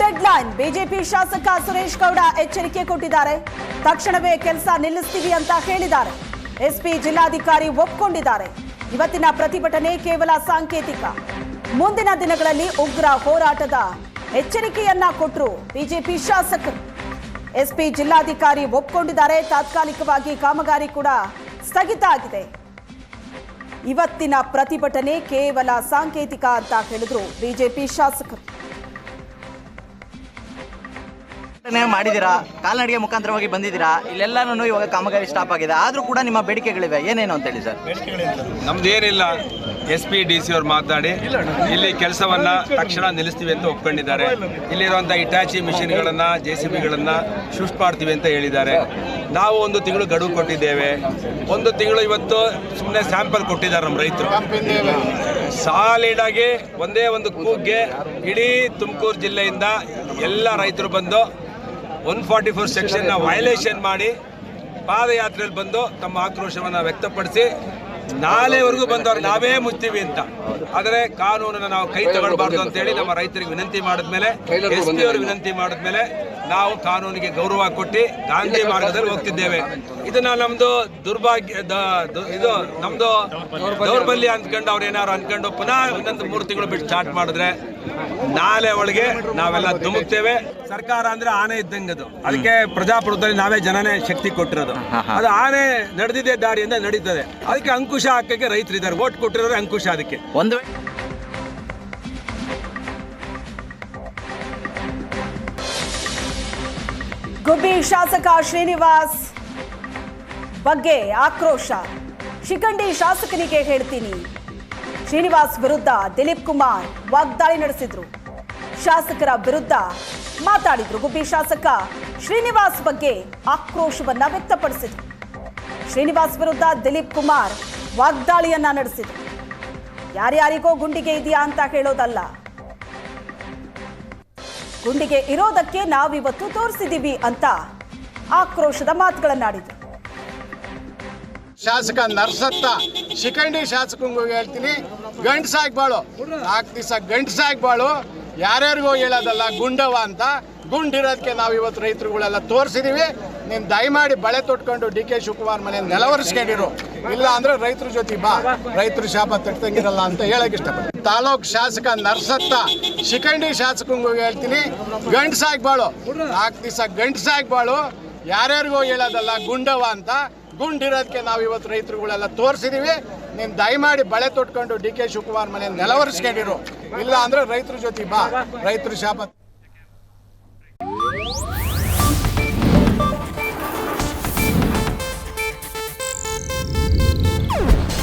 Dead line BJP ಶಾಸಕ ಸುರೇಶ್ ಗೌಡ ಎಚ್ಚರಿಕೆ ಕೊಟ್ಟಿದ್ದಾರೆ. ತಕ್ಷಣವೇ ಕೆಲಸ ನಿಲ್ಲಿಸ್ತೀವಿ ಅಂತ ಹೇಳಿದ್ದಾರೆ. ಎಸ್ಪಿ ಜಿಲ್ಲಾಧಿಕಾರಿ ಒಪ್ಪಿಕೊಂಡಿದ್ದಾರೆ ಇವತ್ತಿನ ಪ್ರತಿಭಟನೆ ಕೇವಲ ಸಾಂಕೇತಿಕ. ಮುಂದಿನ ದಿನಗಳಲ್ಲಿ ಉಗ್ರ ಹೋರಾಟದ ಎಚ್ಚರಿಕೆಯನ್ನ ಕೊಟ್ಟರು ಬಿಜೆಪಿ ಶಾಸಕರು. ಎಸ್ಪಿ ಜಿಲ್ಲಾಧಿಕಾರಿ ಒಪ್ಪಿಕೊಂಡಿದ್ದಾರೆ ತಾತ್ಕಾಲಿಕವಾಗಿ ಕಾಮಗಾರಿ ಕೂಡ ಸ್ಥಗಿತ ಆಗಿದೆ. ಇವತ್ತಿನ ಪ್ರತಿಭಟನೆ ಕೇವಲ ಸಾಂಕೇತಿಕ ಅಂತ ಹೇಳಿದ್ರು ಬಿಜೆಪಿ ಶಾಸಕರು. ಮಾಡಿದ್ದೀರಾ? ಕಾಲ್ನಡಿಗೆ ಮುಖಾಂತರವಾಗಿ ಬಂದಿದ್ದೀರಾ? ಇಲ್ಲೆಲ್ಲಾನು ಇವಾಗ ಕಾಮಗಾರಿ ಸ್ಟಾಪ್ ಆಗಿದೆ. ಆದ್ರೂ ಕೂಡ ನಿಮ್ಮ ಬೇಡಿಕೆಗಳಿವೆ. ಏನೇನು ಅಂತ ಹೇಳಿ ಸರ್? ನಮ್ದೇನಿಲ್ಲ ಎಸ್ ಪಿ, ಡಿ ಸಿ ಅವ್ರು ಮಾತನಾಡಿ ಇಲ್ಲಿ ಕೆಲಸವನ್ನ ತಕ್ಷಣ ನಿಲ್ಲಿಸ್ತೀವಿ ಅಂತ ಒಪ್ಕೊಂಡಿದ್ದಾರೆ. ಇಲ್ಲಿರುವಂಥ ಇಟಾಚಿ ಮಿಷಿನ್ಗಳನ್ನು ಜೆ ಸಿ ಬಿಗಳನ್ನು ಶಿಫ್ಟ್ ಮಾಡ್ತೀವಿ ಅಂತ ಹೇಳಿದ್ದಾರೆ. ನಾವು ಒಂದು ತಿಂಗಳು ಗಡುವು ಕೊಟ್ಟಿದ್ದೇವೆ. ಒಂದು ತಿಂಗಳು ಇವತ್ತು ಸುಮ್ಮನೆ ಸ್ಯಾಂಪಲ್ ಕೊಟ್ಟಿದ್ದಾರೆ ನಮ್ಮ ರೈತರು. ಸಾಲಿಡ್ ಆಗಿ ಒಂದೇ ಒಂದು ಕೂಗ್ಗೆ ಇಡೀ ತುಮಕೂರು ಜಿಲ್ಲೆಯಿಂದ ಎಲ್ಲ ರೈತರು ಬಂದು ಒನ್ ಫಾರ್ಟಿ ಫೋರ್ ಸೆಕ್ಷನ್ನ ವಯಲೇಷನ್ ಮಾಡಿ ಪಾದಯಾತ್ರೆಯಲ್ಲಿ ಬಂದು ತಮ್ಮ ಆಕ್ರೋಶವನ್ನು ವ್ಯಕ್ತಪಡಿಸಿ ನಾಳೆವರೆಗೂ ಬಂದವ್ರು ನಾವೇ ಮುಚ್ತೀವಿ ಅಂತ. ಆದರೆ ಕಾನೂನನ್ನು ನಾವು ಕೈ ತಗೊಳ್ಬಾರ್ದು ಅಂತೇಳಿ ನಮ್ಮ ರೈತರಿಗೆ ವಿನಂತಿ ಮಾಡಿದ್ಮೇಲೆ ಎಸ್ ಪಿ ಅವರು ವಿನಂತಿ ಮಾಡಿದ್ಮೇಲೆ ನಾವು ಕಾನೂನಿಗೆ ಗೌರವ ಕೊಟ್ಟು ಗಾಂಧಿ ಮಾರ್ಗದಲ್ಲಿ ಹೋಗ್ತಿದ್ದೇವೆ. ಇದನ್ನ ನಮ್ದು ದುರ್ಭಾಗ್ಯ ಇದು ನಮ್ದು ದೌರ್ಬಲ್ಯ ಅಂದ್ಕೊಂಡು ಅವ್ರು ಏನಾರು ಅನ್ಕೊಂಡು ಪುನಃ ಇನ್ನೊಂದು ಮೂರು ತಿಂಗಳು ಬಿಟ್ಟು ಸ್ಟಾರ್ಟ್ ಮಾಡಿದ್ರೆ ನಾಳೆ ಒಳಗೆ ನಾವೆಲ್ಲ ಧುಮುಕ್ತೇವೆ. ಸರ್ಕಾರ ಅಂದ್ರೆ ಆನೆ ಇದ್ದಂಗದು ಅದಕ್ಕೆ ಪ್ರಜಾಪ್ರಭುತ್ವದಲ್ಲಿ ನಾವೇ ಜನನೇ ಶಕ್ತಿ ಕೊಟ್ಟಿರೋದು. ಅದು ಆನೆ ನಡೆದಿದೆ ದಾರಿಯಿಂದ ನಡೀತದೆ. ಅದಕ್ಕೆ ಅಂಕುಶ ಹಾಕಕ್ಕೆ ರೈತರಿದ್ದಾರೆ. ಓಟ್ ಕೊಟ್ಟಿರೋರು ಅಂಕುಶ ಅದಕ್ಕೆ. ಒಂದು ಗುಬ್ಬಿ ಶಾಸಕ ಶ್ರೀನಿವಾಸ್ ಬಗ್ಗೆ ಆಕ್ರೋಶ. ಶಿಖಂಡಿ ಶಾಸಕನಿಗೆ ಹೇಳ್ತೀನಿ. ಶ್ರೀನಿವಾಸ್ ವಿರುದ್ಧ ದಿಲೀಪ್ ಕುಮಾರ್ ವಾಗ್ದಾಳಿ ನಡೆಸಿದ್ರು. ಶಾಸಕರ ವಿರುದ್ಧ ಮಾತಾಡಿದ್ರು ಗುಬ್ಬಿ ಶಾಸಕ. ಶ್ರೀನಿವಾಸ್ ಬಗ್ಗೆ ಆಕ್ರೋಶವನ್ನ ವ್ಯಕ್ತಪಡಿಸಿದ್ರು. ಶ್ರೀನಿವಾಸ್ ವಿರುದ್ಧ ದಿಲೀಪ್ ಕುಮಾರ್ ವಾಗ್ದಾಳಿಯನ್ನ ನಡೆಸಿದ್ರು. ಯಾರ್ಯಾರಿಗೋ ಗುಂಡಿಗೆ ಇದೆಯಾ ಅಂತ ಹೇಳೋದಲ್ಲ. ಗುಂಡಿಗೆ ಇರೋದಕ್ಕೆ ನಾವಿವತ್ತು ತೋರಿಸಿದೀವಿ ಅಂತ ಆಕ್ರೋಶದ ಮಾತುಗಳನ್ನಾಡಿದ್ರು. ಶಾಸಕ ನರ್ಸತ್ತ, ಶಿಖಂಡಿ ಶಾಸಕಂಗೂ ಹೇಳ್ತೀನಿ ಗಂಡಸಾಗಿ ಬಾಳು. ನಾಲ್ಕು ದಿವಸ ಗಂಡಸಾಗಿ ಬಾಳು. ಯಾರ್ಯಾರಿಗೋ ಹೇಳೋದಲ್ಲ ಗುಂಡವ ಅಂತ. ಗುಂಡಿರೋದಕ್ಕೆ ನಾವು ಇವತ್ತು ರೈತರುಗಳೆಲ್ಲ ತೋರಿಸಿದೀವಿ ನೀನು ದಯಮಾಡಿ ಬಳೆ ತೊಟ್ಕೊಂಡು ಡಿ ಕೆ ಶಿವಕುಮಾರ್ ಮನೆ ನೆಲವರಿಸ್ಕೊಂಡಿರು. ಇಲ್ಲ ಅಂದ್ರೆ ರೈತರ ಜೊತೆ ಬಾ, ರೈತರ ಶಾಪ ತಟ್ಟಂಗಿರಲ್ಲ ಅಂತ ಹೇಳಕ್ ಇಷ್ಟಪಡ್ತೀನಿ. ತಾಲೂಕ್ ಶಾಸಕ ನರ್ಸತ್ತ, ಶಿಖಂಡಿ ಶಾಸಕಂಗೂ ಹೇಳ್ತೀನಿ ಗಂಡಸಾಗಿ ಬಾಳು. ನಾಲ್ಕು ದಿವಸ ಗಂಡಸಾಗಿ ಬಾಳು. ಯಾರ್ಯಾರಿಗೋ ಹೇಳೋದಲ್ಲ ಗುಂಡವ ಅಂತ. ಗುಂಡಿರೋದಕ್ಕೆ ನಾವು ಇವತ್ತು ರೈತರುಗಳೆಲ್ಲ ತೋರಿಸಿದೀವಿ. ನೀನು ದಯಮಾಡಿ ಬಳೆ ತೊಟ್ಕೊಂಡು ಡಿ ಕೆ ಶಿವಕುಮಾರ್ ಮನೆ ನೆಲವರಿಸ್ಕೊಂಡಿರು. ಇಲ್ಲ ಅಂದ್ರೆ ರೈತರ ಜೊತೆ ಬಾ, ರೈತರ ಶಾಪ